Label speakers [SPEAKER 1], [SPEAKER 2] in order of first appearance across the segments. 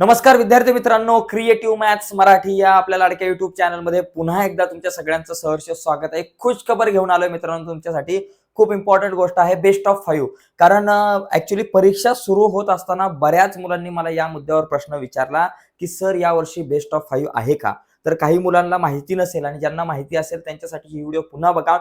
[SPEAKER 1] नमस्कार विद्यार्थी मित्रांनो क्रिएटिव्ह मॅथ्स मराठी या आपल्या लाडक्या युट्यूब चॅनलमध्ये पुन्हा एकदा तुमच्या सगळ्यांचं सहर्ष स्वागत आहे. खुश खबर घेऊन आलोय मित्रांनो तुमच्यासाठी. खूप इम्पॉर्टंट गोष्ट आहे बेस्ट ऑफ फाईव्ह कारण ऍक्च्युली परीक्षा सुरू होत असताना बऱ्याच मुलांनी मला या मुद्द्यावर प्रश्न विचारला की सर या वर्षी बेस्ट ऑफ फाईव्ह आहे का? तर काही मुलांना माहिती नसेल आणि ज्यांना माहिती असेल त्यांच्यासाठी ही व्हिडिओ पुन्हा बघा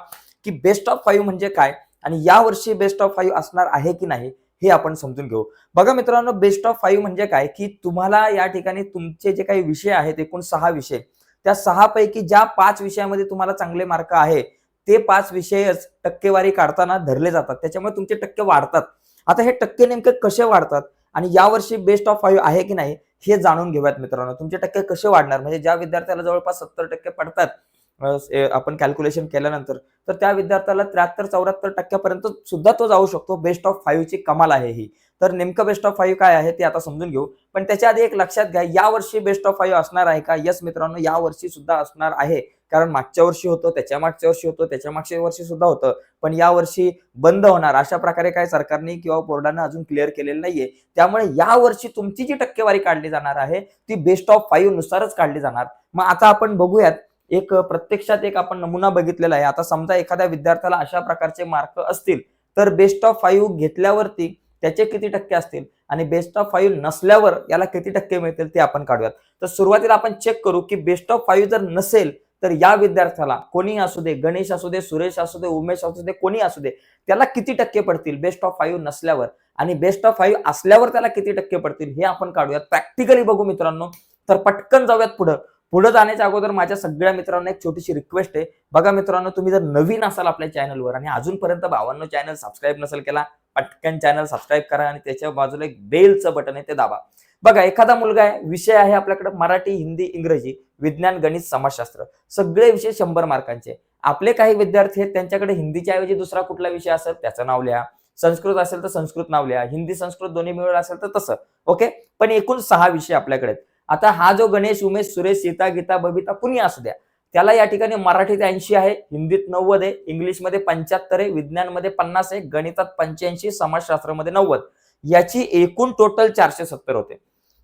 [SPEAKER 1] की बेस्ट ऑफ फाईव्ह म्हणजे काय आणि या वर्षी बेस्ट ऑफ फाईव्ह असणार आहे की नाही हे आपण समजून घेऊ. बघा मित्रांनो बेस्ट ऑफ फाईव्ह म्हणजे काय? की तुम्हाला या ठिकाणी तुमचे जे काही विषय आहेत एकूण सहा विषय. त्या सहा पैकी ज्या पाच विषयामध्ये तुम्हाला चांगले मार्क आहे ते पाच विषयच टक्केवारी काढताना धरले जातात. त्याच्यामुळे तुमचे टक्के वाढतात. आता हे टक्के नेमके कसे वाढतात आणि यावर्षी बेस्ट ऑफ फाईव्ह आहे की नाही हे जाणून घेऊयात मित्रांनो. तुमचे टक्के कसे वाढणार? म्हणजे ज्या विद्यार्थ्याला जवळपास सत्तर टक्के पडतात आपण कॅल्क्युलेशन केल्यानंतर तर त्या विद्यार्थ्याला त्र्याहत्तर चौऱ्याहत्तर टक्क्यापर्यंत सुद्धा तो जाऊ शकतो. बेस्ट ऑफ फाईव्हची कमाल आहे ही. तर नेमकं बेस्ट ऑफ फाईव्ह काय आहे ते आता समजून घेऊ. पण त्याच्या आधी एक लक्षात घ्या या वर्षी बेस्ट ऑफ फाईव्ह असणार आहे का? यस मित्रांनो या वर्षी सुद्धा असणार आहे. कारण मागच्या वर्षी होतं त्याच्या मागच्या वर्षी होतं त्याच्या मागच्या वर्षी सुद्धा होतं. पण या वर्षी बंद होणार. अशा प्रकारे काय सरकारने किंवा बोर्डाने अजून क्लिअर केलेलं नाहीये. त्यामुळे या वर्षी तुमची जी टक्केवारी काढली जाणार आहे ती बेस्ट ऑफ फाईव्ह नुसारच काढली जाणार. मग आता आपण बघूयात एक प्रत्यक्षात एक आपण नमुना बघितलेला आहे. आता समजा एखाद्या विद्यार्थ्याला अशा प्रकारचे मार्क असतील तर बेस्ट ऑफ फाईव्ह घेतल्यावरती त्याचे किती टक्के असतील? आणि बेस्ट ऑफ फाईव्ह नसल्यावर याला किती टक्के मिळतील ते आपण काढूयात. तर सुरुवातीला आपण चेक करू की बेस्ट ऑफ फाईव्ह जर नसेल तर या विद्यार्थ्याला कोणी असू दे गणेश असू दे सुरेश असू दे उमेश असू दे कोणी असू दे त्याला किती टक्के पडतील? बेस्ट ऑफ फाईव्ह नसल्यावर. आणि बेस्ट ऑफ फाईव्ह असल्यावर त्याला किती टक्के पडतील? हे आपण काढूयात. प्रॅक्टिकली बघू मित्रांनो. तर पटकन जाऊयात पुढं. पुढे जाण्याच्या अगोदर माझ्या सगळ्या मित्रांना एक छोटीशी रिक्वेस्ट आहे. बघा मित्रांनो तुम्ही जर नवीन असाल आपल्या चॅनलवर आणि अजूनपर्यंत भावांनो चॅनल सबस्क्राईब नसेल केला पटकन चॅनल सबस्क्राईब करा आणि त्याच्या बाजूला एक बेलचं बटन आहे ते दाबा. बघा एखादा मुलगा आहे विषय आहे आपल्याकडे मराठी हिंदी इंग्रजी विज्ञान गणित समाजशास्त्र. सगळे विषय शंभर मार्कांचे. आपले काही विद्यार्थी आहेत त्यांच्याकडे हिंदीच्या ऐवजी दुसरा कुठला विषय असेल त्याचं नाव लिहा. संस्कृत असेल तर संस्कृत नाव लिहा. हिंदी संस्कृत दोन्ही मिळून असेल तर तसं. ओके? पण एकूण सहा विषय आपल्याकडे आहेत. आता हा जो गणेश उमेश सुरेश सीता गीता बबिता कुणी असू द्या त्याला या ठिकाणी मराठीत ऐंशी आहे हिंदीत नव्वद आहे इंग्लिशमध्ये पंच्याहत्तर आहे विज्ञानमध्ये पन्नास आहे गणितात पंच्याऐंशी समाजशास्त्रामध्ये नव्वद. याची एकूण टोटल चारशे सत्तर होते.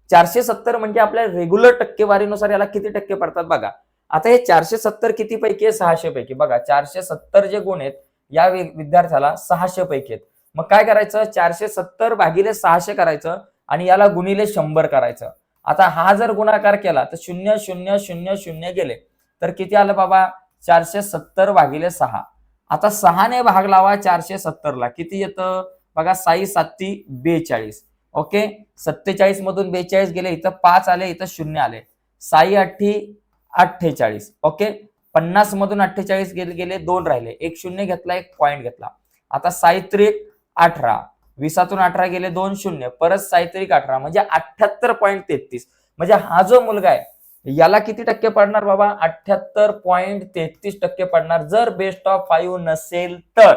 [SPEAKER 1] चारशे सत्तर म्हणजे आपल्या रेग्युलर टक्केवारीनुसार याला किती टक्के पडतात बघा. आता हे चारशे सत्तर किती पैकी आहे? सहाशे पैकी. बघा चारशे सत्तर जे गुण आहेत या विद्यार्थ्याला सहाशे पैकी आहेत. मग काय करायचं? चारशे सत्तर भागिले सहाशे करायचं आणि याला गुणिले शंभर करायचं. आता हा जर गुणाकार केला तर शून्य शून्य शून्य शून्य गेले. तर किती आलं बाबा? चारशे सत्तर भागिले सहा. आता सहाने भाग लावा चारशे सत्तरला. किती येतं? बघा साई साती बेचाळीस. ओके? सत्तेचाळीस मधून बेचाळीस गेले इथं पाच आले इथं शून्य आले. साई अठ्ठी अठ्ठेचाळीस. ओके? पन्नास मधून अठ्ठेचाळीस गेले गेले दोन राहिले. एक शून्य घेतला एक पॉईंट घेतला. आता साईत्रिक अठरा. वीसातून अठरा गेले दोन शून्य परत साहित्रिक अठरा म्हणजे अठ्याहत्तर पॉईंट तेहतीस. म्हणजे हा जो मुलगा आहे याला किती टक्के पडणार बाबा? अठ्याहत्तर पॉईंट तेहतीस टक्के पडणार. जर बेस्ट ऑफ फाईव्ह नसेल तर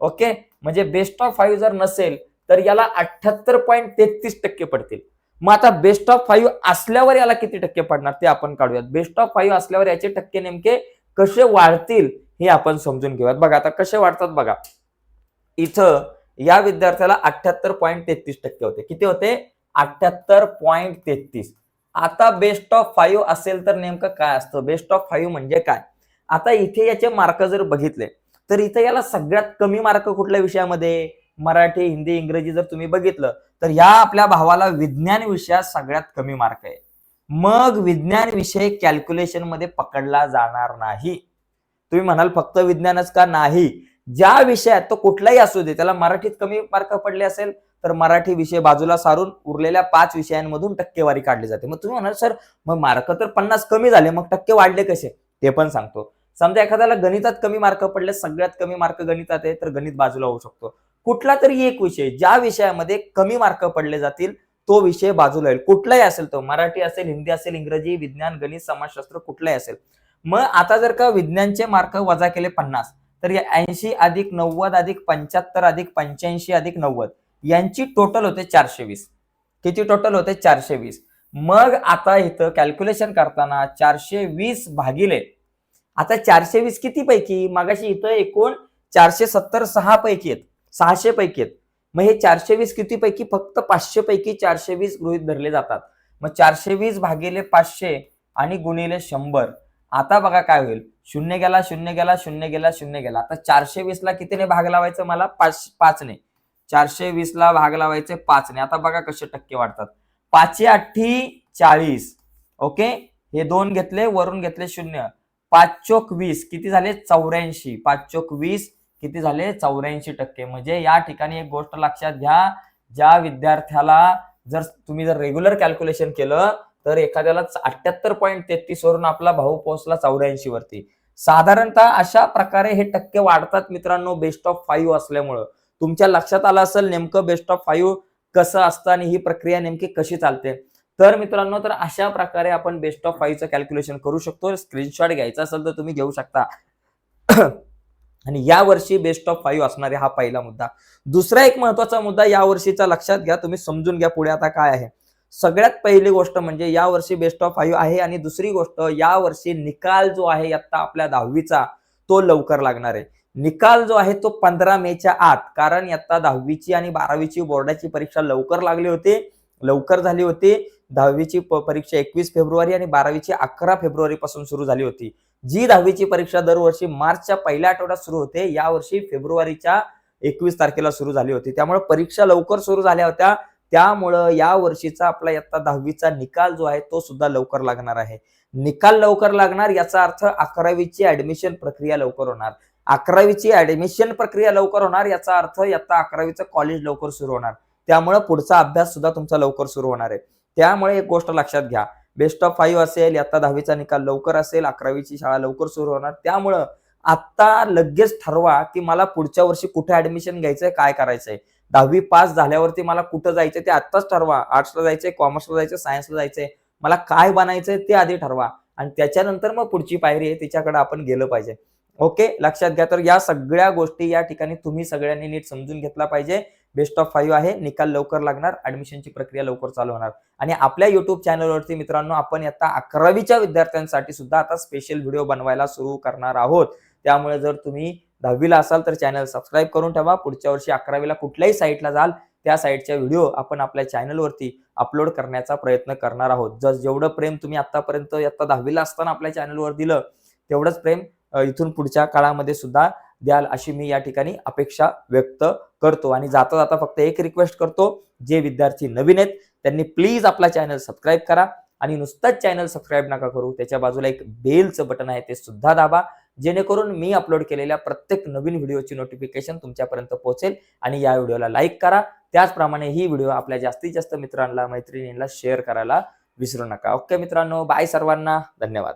[SPEAKER 1] ओके म्हणजे बेस्ट ऑफ फाईव्ह जर नसेल तर याला अठ्याहत्तर पॉईंट तेहतीस टक्के पडतील. मग आता बेस्ट ऑफ फाईव्ह असल्यावर याला किती टक्के पडणार ते आपण काढूयात. बेस्ट ऑफ फाईव्ह असल्यावर याचे टक्के नेमके कसे वाढतील हे आपण समजून घेऊयात. बघा आता कसे वाढतात बघा. इथं या विद्यार्थ्याला अठ्याहत्तर पॉईंट तेहतीस टक्के होते. किती होते? अठ्याहत्तर पॉईंट तेहतीस. आता बेस्ट ऑफ फाईव्ह असेल तर नेमकं काय असतं? बेस्ट ऑफ फाईव्ह म्हणजे काय? आता इथे याचे मार्क जर बघितले तर इथे याला सगळ्यात कमी मार्क कुठल्या विषयामध्ये? मराठी हिंदी इंग्रजी जर तुम्ही बघितलं तर या आपल्या भावाला विज्ञान विषयात सगळ्यात कमी मार्क आहे. मग विज्ञान विषय कॅल्क्युलेशनमध्ये पकडला जाणार नाही. तुम्ही म्हणाल फक्त विज्ञानच का नाही? ज्या विषयात तो कुठलाही असू दे त्याला मराठीत कमी मार्क पडले असेल तर मराठी विषय बाजूला सारून उरलेल्या पाच विषयांमधून टक्केवारी काढली जाते. मग तुम्ही म्हणाल सर मग मार्क तर पन्नास कमी झाले मग टक्के वाढले कसे? ते पण सांगतो. समजा एखाद्याला गणितात कमी मार्क पडले सगळ्यात कमी मार्क गणितात आहे तर गणित बाजूला होऊ शकतो. कुठला तरी एक विषय ज्या विषयामध्ये कमी मार्क पडले जातील तो विषय बाजूला येईल. कुठलाही असेल तो मराठी असेल हिंदी असेल इंग्रजी विज्ञान गणित समाजशास्त्र कुठलाही असेल. मग आता जर का विज्ञानचे मार्क वजा केले पन्नास तर या ऐंशी अधिक नव्वद अधिक पंच्याहत्तर अधिक पंच्याऐंशी अधिक नव्वद यांची टोटल होते चारशे वीस किती टोटल होते? चारशे वीस मग आता इथं कॅल्क्युलेशन करताना चारशे वीस भागिले आता चारशे वीस किती पैकी? मागाशी इथं एकूण चारशे सत्तर सहा पैकी आहेत सहाशे पैकी आहेत. मग हे चारशे वीस किती पैकी? फक्त पाचशे पैकी चारशे वीस गृहित धरले जातात. मग चारशे वीस भागिले पाचशे आणि गुणिले शंभर. आता बघा काय होईल. शून्य गेला शून्य गेला शून्य गेला शून्य गेला. आता चारशे वीस ला कितीने भाग लावायचं मला? पाच पाचने. चारशे वीस ला भाग लावायचे पाचने. आता बघा कसे टक्के वाढतात. पाचशे अठ्ठी चाळीस. ओके? हे दोन घेतले वरून घेतले शून्य. पाच चोक वीस किती झाले? चौऱ्याऐंशी. पाच चोक वीस किती झाले? चौऱ्याऐंशी टक्के. म्हणजे या ठिकाणी एक गोष्ट लक्षात घ्या. ज्या विद्यार्थ्याला जर तुम्ही जर रेग्युलर कॅल्क्युलेशन केलं तर एखाद्याला अठ्याहत्तर पॉईंट तेहतीस वरून आपला भाऊ पोहोचला चौऱ्याऐंशी वरती. साधारणतः अशा प्रकारे हे टक्के वाढतात मित्रांनो बेस्ट ऑफ फाईव्ह असल्यामुळं. तुमच्या लक्षात आलं असेल नेमकं बेस्ट ऑफ फाईव्ह कसं असतं आणि ही प्रक्रिया नेमकी कशी चालते? तर मित्रांनो तर अशा प्रकारे आपण बेस्ट ऑफ फाईव्हचं कॅल्क्युलेशन करू शकतो. स्क्रीनशॉट घ्यायचा असेल तर तुम्ही घेऊ शकता. आणि या वर्षी बेस्ट ऑफ फाईव्ह असणारे हा पहिला मुद्दा. दुसरा एक महत्त्वाचा मुद्दा या वर्षीचा लक्षात घ्या. तुम्ही समजून घ्या पुढे आता काय आहे. सगळ्यात पहिली गोष्ट म्हणजे या वर्षी बेस्ट ऑफ फाईव्ह आहे आणि दुसरी गोष्ट या वर्षी निकाल जो आहे आता आपल्या दहावीचा तो लवकर लागणार आहे. निकाल जो आहे तो पंधरा मेच्या आत कारण आता दहावीची आणि बारावीची बोर्डाची परीक्षा लवकर लागली होती लवकर झाली होती. दहावीची परीक्षा एकवीस फेब्रुवारी आणि बारावीची अकरा फेब्रुवारी पासून सुरू झाली होती. जी दहावीची परीक्षा दरवर्षी मार्चच्या पहिल्या आठवड्यात सुरू होते यावर्षी फेब्रुवारीच्या एकवीस तारखेला सुरू झाली होती. त्यामुळे परीक्षा लवकर सुरू झाल्या होत्या. त्यामुळं या वर्षीचा आपला इयत्ता दहावीचा निकाल जो आहे तो सुद्धा लवकर लागणार आहे. निकाल लवकर लागणार याचा अर्थ अकरावीची ऍडमिशन प्रक्रिया लवकर होणार. अकरावीची ऍडमिशन प्रक्रिया लवकर होणार याचा अर्थ इयत्ता अकरावीचं कॉलेज लवकर सुरू होणार. त्यामुळे पुढचा अभ्यास सुद्धा तुमचा लवकर सुरू होणार आहे. त्यामुळे एक गोष्ट लक्षात घ्या. बेस्ट ऑफ फाईव्ह असेल आता दहावीचा निकाल लवकर असेल अकरावीची शाळा लवकर सुरू होणार. त्यामुळं आता लगेच ठरवा की मला पुढच्या वर्षी कुठे ऍडमिशन घ्यायचंय काय करायचंय. दहावी पास झाल्यावरती मला कुठं जायचंय ते आत्ताच ठरवा. आर्ट्सला जायचंय कॉमर्सला जायचंय सायन्सला जायचंय. मला काय बनायचंय ते आधी ठरवा. आणि त्याच्यानंतर मग पुढची पायरी आहे तिच्याकडे आपण गेलं पाहिजे. ओके लक्षात घ्या. तर या सगळ्या गोष्टी या ठिकाणी तुम्ही सगळ्यांनी नीट समजून घेतला पाहिजे. बेस्ट ऑफ फाईव्ह आहे. निकाल लवकर लागणार. ऍडमिशनची प्रक्रिया लवकर चालू होणार. आणि आपल्या युट्यूब चॅनलवरती मित्रांनो आपण आता अकरावीच्या विद्यार्थ्यांसाठी सुद्धा आता स्पेशल व्हिडिओ बनवायला सुरू करणार आहोत. त्यामुळे जर तुम्ही दहावीला असाल तर चॅनल सबस्क्राईब करून ठेवा. पुढच्या वर्षी अकरावीला कुठल्याही साईटला जाल त्या साईटच्या व्हिडिओ आपण आपल्या चॅनलवरती अपलोड करण्याचा प्रयत्न करणार आहोत. जर जेवढं प्रेम तुम्ही आतापर्यंत आता दहावीला असताना आपल्या चॅनलवर दिलं तेवढंच प्रेम इथून पुढच्या काळामध्ये सुद्धा द्याल अशी मी या ठिकाणी अपेक्षा व्यक्त करतो. आणि जाता जाता फक्त एक रिक्वेस्ट करतो जे विद्यार्थी नवीन आहेत त्यांनी प्लीज आपला चॅनल सबस्क्राईब करा. आणि नुसतंच चॅनल सबस्क्राईब नका करू त्याच्या बाजूला एक बेलचं बटन आहे ते सुद्धा दाबा. जेणेकरून मी अपलोड केलेल्या प्रत्येक नवीन व्हिडिओची नोटिफिकेशन तुमच्यापर्यंत पोहोचेल आणि या व्हिडिओला लाईक करा. त्याचप्रमाणे ही व्हिडिओ आपल्या जास्तीत जास्त मित्रांना मैत्रिणींना शेअर करायला विसरू नका. ओके मित्रांनो बाय सर्वांना. धन्यवाद.